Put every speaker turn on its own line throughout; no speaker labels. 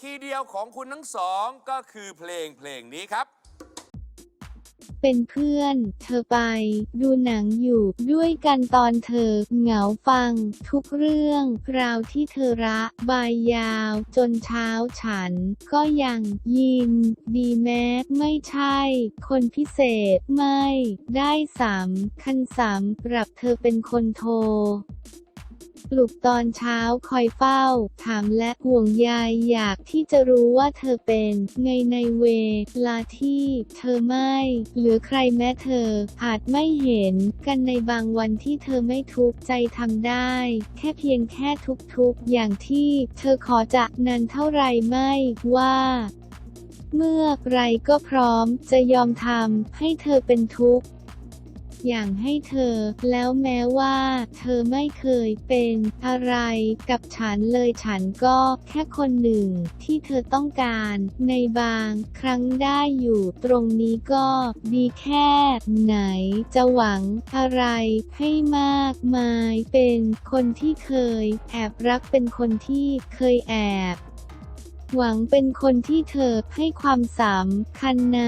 คีย์เดียวของคุณทั้งสองก็คือเพลงเพลงนี้ครับ
เป็นเพื่อน เธอไป ดูหนังอยู่ด้วยกันตอนเธอ เหงาฟัง ทุกเรื่องราวที่เธอระบายยาว จนเช้าฉัน ก็ยังยิน ดีแม้ไม่ใช่ คนพิเศษไม่ ได้สำคัญสำหรับเธอเป็นคนโทร ปลุกตอนเช้าคอยเฝ้า ถามและห่วงใยอยากที่จะรู้ว่าเธอเป็น ไงในเวลาที่ เธอไม่ เหลือใครแม้เธอ อาจไม่เห็น กันในบางวันที่เธอไม่ทุกข์ใจทำได้ แค่เพียงแค่ทุกๆ อย่างที่ เธอขอจะนานเท่าไรไม่ว่าเมื่อไรก็พร้อมจะยอมทำให้เธอเป็นทุกข์ อย่างให้เธอ แล้วแม้ว่า เธอไม่เคยเป็นอะไรกับฉันเลยฉันก็แค่คนหนึ่งที่เธอต้องการในบางครั้งได้อยู่ตรงนี้ก็ดีแค่ไหนจะหวังอะไรให้มากมายเป็นคนที่เคยแอบรักเป็นคนที่เคยแอบหวังเป็นคนที่เธอให้ความสำคัญใน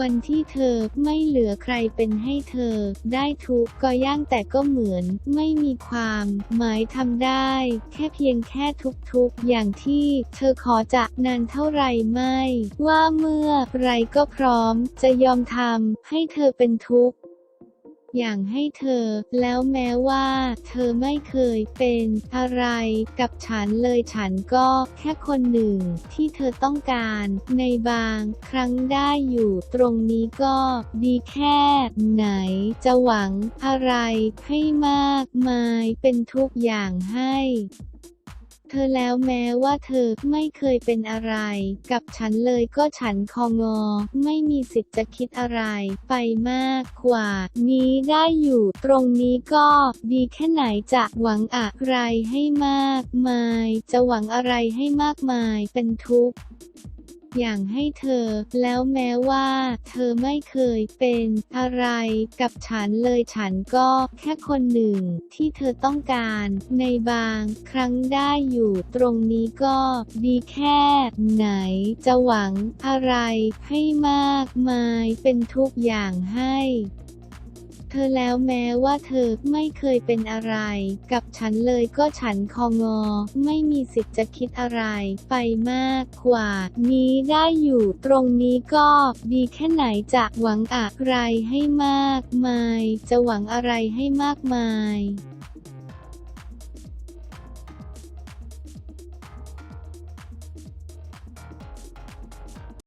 วันที่เธอไม่เหลือใครเป็นให้เธอ ได้ทุกก็ย่างแต่ก็เหมือน ไม่มีความ หมายทำได้ แค่เพียงแค่ทุกๆ อย่างที่เธอขอจะนานเท่าไรไม่ ว่าเมื่อไรก็พร้อม จะยอมทำให้เธอเป็นทุกข์ อย่างให้เธอ แล้วแม้ว่า เธอไม่เคยเป็นอะไรกับฉันเลยฉันก็แค่คนหนึ่งที่เธอต้องการในบางครั้งได้อยู่ตรงนี้ก็ดีแค่ไหนจะหวังอะไรให้มากมายเป็นทุกอย่างให้ เธอแล้วแม้ว่าเธอไม่เคยเป็นอะไร กับฉันเลยก็ฉันคองอ ไม่มีสิทธิ์จะคิดอะไร ไปมากกว่า นี้ได้อยู่ ตรงนี้ก็ดีแค่ไหนจะหวังอะไรให้มากมาย จะหวังอะไรให้มากมายเป็นทุกข์ อย่างให้เธอ แล้วแม้ว่า เธอไม่เคยเป็นอะไรกับฉันเลยฉันก็แค่คนหนึ่งที่เธอต้องการในบางครั้งได้อยู่ตรงนี้ก็ดีแค่ไหนจะหวังอะไรให้มากมายเป็นทุกอย่างให้ เธอแล้วแม้ว่าเธอไม่เคยเป็นอะไร กับฉันเลยก็ฉันคองอ ไม่มีสิทธิ์จะคิดอะไร ไปมากกว่า นี้ได้อยู่ตรงนี้ก็ดีแค่ไหนจะหวังอะไรให้มากมาย จะหวังอะไรให้มากมาย